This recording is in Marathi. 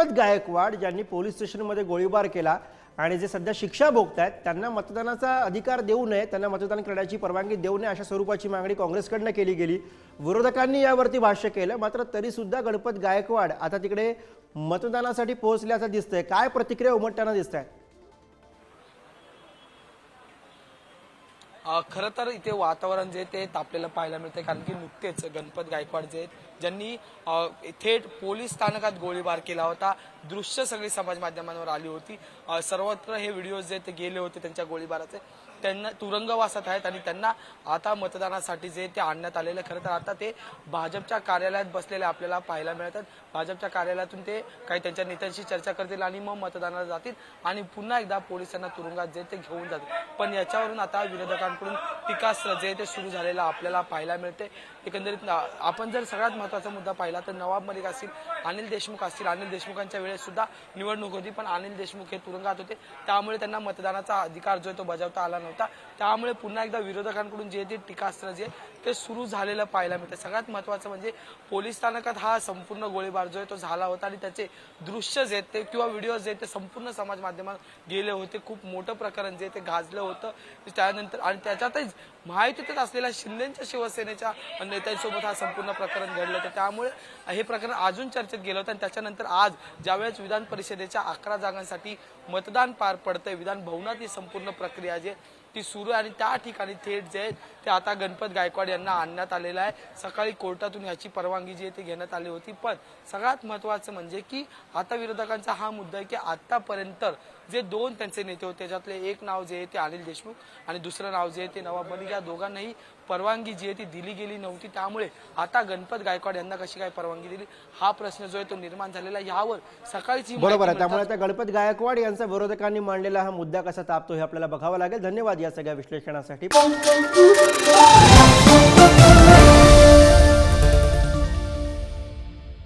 गणपत गायकवाड ज्यांनी पोलीस स्टेशनमध्ये गोळीबार केला आणि जे सध्या शिक्षा भोगतायत त्यांना मतदानाचा अधिकार देऊ नये त्यांना मतदान करण्याची परवानगी देऊ नये अशा स्वरूपाची मागणी काँग्रेसकडनं केली गेली. विरोधकांनी यावरती भाष्य केलं मात्र तरीसुद्धा गणपत गायकवाड आता तिकडे मतदानासाठी पोहोचल्याचं दिसतंय. काय प्रतिक्रिया उमटताना दिसत आहेत खरं तर इथे वातावरण जे ते तापलेलं पाहायला मिळते कारण की नुकतेच गणपत गायकवाड जे ज्यांनी थेट पोलीस स्थानकात गोळीबार केला होता दृश्य सगळी समाज माध्यमांवर आली होती. सर्वत्र हे व्हिडिओ जे ते गेले होते त्यांच्या गोळीबाराचे. त्यांना तुरुंगवासात आहेत आणि त्यांना आता मतदानासाठी जे ते आणण्यात आलेलं खरं तर आता ते भाजपच्या कार्यालयात बसलेले आपल्याला पाहायला मिळतात. भाजपच्या कार्यालयातून ते काही त्यांच्या नेत्यांशी चर्चा करतील आणि मग मतदानाला जातील आणि पुन्हा एकदा पोलिसांना तुरुंगात जे ते घेऊन जातील. पण याच्यावरून आता विरोधकांकडून टीकास्त्र जे ते सुरू झालेलं आपल्याला पाहायला मिळते एकंदरीत आपण जर सगळ्यात महत्त्वाचा मुद्दा पाहिला तर नवाब मलिक असतील अनिल देशमुख असतील. अनिल देशमुखांच्या वेळेस सुद्धा निवडणूक होती पण अनिल देशमुख हे तुरुंगात होते. त्यामुळे त्यांना मतदानाचा अधिकार जो आहे तो बजावता आला नव्हता. त्यामुळे पुन्हा एकदा विरोधकांकडून जे ते टीकास्त्र जे ते सुरू झालेलं पाहायला मिळतं सगळ्यात महत्वाचं म्हणजे पोलीस स्थानकात हा संपूर्ण गोळीबार जो आहे तो झाला होता आणि त्याचे दृश्य जे आहेत ते किंवा व्हिडिओ जे आहेत ते संपूर्ण समाज माध्यमात गेले होते. खूप मोठं प्रकरण जे ते गाजलं होतं. त्यानंतर आणि त्याच्यातच महायुतीत असलेल्या शिंदेच्या शिवसेनेच्या नेत्यांसोबत हा संपूर्ण प्रकरण घडलं होतं. त्यामुळे हे प्रकरण अजून चर्चेत गेलं होतं आणि त्याच्यानंतर आज ज्यावेळेस विधान परिषदेच्या अकरा जागांसाठी मतदान पार पडतंय विधान भवनात ही संपूर्ण प्रक्रिया जी ती सुरू आहे आणि त्या ठिकाणी थेट जे आहे ते आता गणपत गायकवाड यांना आणण्यात आलेलं आहे. सकाळी कोर्टातून याची परवानगी जी आहे ती घेण्यात आली होती. पण सगळ्यात महत्वाचं म्हणजे की आता विरोधकांचा हा मुद्दा आहे की आतापर्यंत जे दोन त्यांचे नेते होते त्याच्यातले एक नाव जे आहे ते अनिल देशमुख आणि दुसरं नाव जे आहे ते नवाब मलिक या दोघांनाही परवानगी जी आहे ती दिली गेली नव्हती. त्यामुळे आता गणपत गायकवाड यांना कशी काय परवानगी दिली? हा प्रश्न जो आहे तो निर्माण झालेला आहे. यावर सकाळची बरोबर आहे. त्यामुळे आता गणपत गायकवाड यांचा विरोधकांनी मांडलेला हा मुद्दा कसा तापतो हे आपल्याला बघावं लागेल. धन्यवाद. या सगळ्या विश्लेषणासाठी.